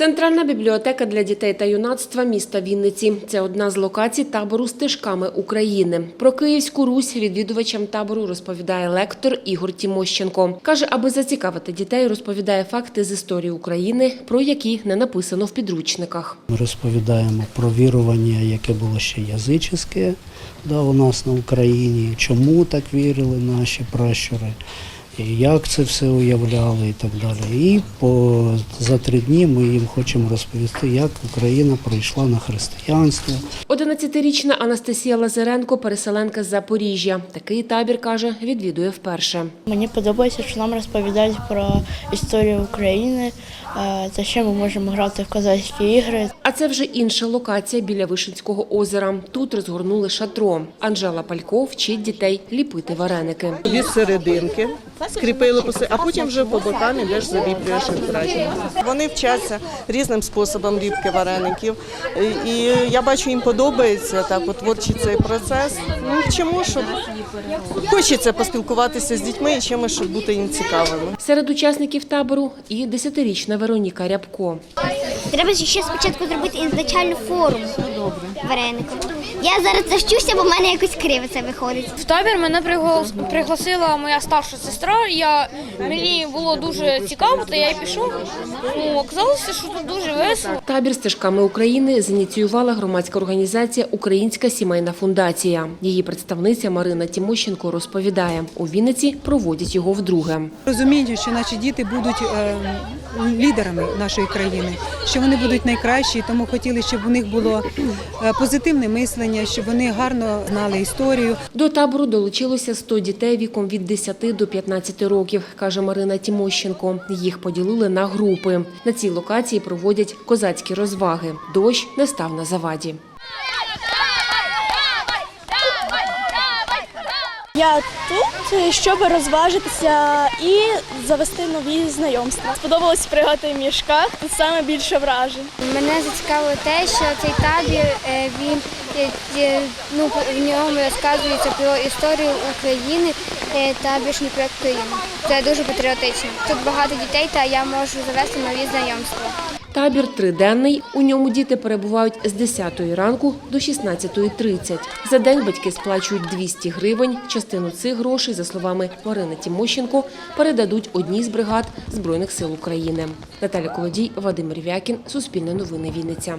Центральна бібліотека для дітей та юнацтва міста Вінниці. Це одна з локацій табору стежками України. Про Київську Русь відвідувачам табору розповідає лектор Ігор Тімощенко. Каже, аби зацікавити дітей, розповідає факти з історії України, про які не написано в підручниках. Ми розповідаємо про вірування, яке було ще язичське да, у нас на Україні, чому так вірили наші пращури, як це все уявляли і так далі. І по, за три дні ми їм хочемо розповісти, як Україна прийшла на християнство. 11-річна Анастасія Лазаренко, переселенка з Запоріжжя. Такий табір каже, відвідує вперше. Мені подобається, що нам розповідають про історію України, е, та ще ми можемо грати в козацькі ігри. А це вже інша локація біля Вишинського озера. Тут розгорнули шатро. Анжела Палько вчить дітей ліпити вареники. від серединки, скріпили поси, а потім вже по бокам ідеш заліплюєш акуратно. Вони вчаться різним способом ліпки вареників. І я бачу, їм подобається так, от творчий цей процес. Ну, чому, щоб хочеться поспілкуватися з дітьми і чимось, щоб бути їм цікавими. Серед учасників табору і 10-річна Вероніка Рябко. Треба ще спочатку зробити ізначальну форму вареника. Я зараз завчуся, бо в мене якось криво це виходить. В табір мене приглас- пригласила моя старша сестра. Я, мені було дуже цікаво, то я й пішов. Ну, оказалося, що тут дуже весело. Табір стежками України зініціювала громадська організація Українська сімейна фундація. Її представниця Марина Тімощенко розповідає, у Вінниці проводять його вдруге. Розуміння, що наші діти будуть е, лідерами нашої країни, що вони будуть найкращі, тому хотіли, щоб у них було е, позитивне мислення, щоб вони гарно знали історію. До табору долучилося 100 дітей віком від 10 до 15 років, каже Марина Тімощенко. Їх поділили на групи. На цій локації проводять козацькі розваги. Дощ не став на заваді. Я тут, щоб розважитися і завести нові знайомства. Сподобалось пригати в мішках, тут саме більше вражень. Мене зацікавило те, що цей табір е, він е, ну в ньому розказується про історію України е, та більш про Україну. Це дуже патріотично. Тут багато дітей, та я можу завести нові знайомства. Табір триденний. У ньому діти перебувають з 10 ранку до 16.30. За день батьки сплачують 200 гривень. Частину цих грошей, за словами Марини Тімощенко, передадуть одній з бригад Збройних сил України. Наталя Колодій, Вадим Рівякін, Суспільне новини Вінниця.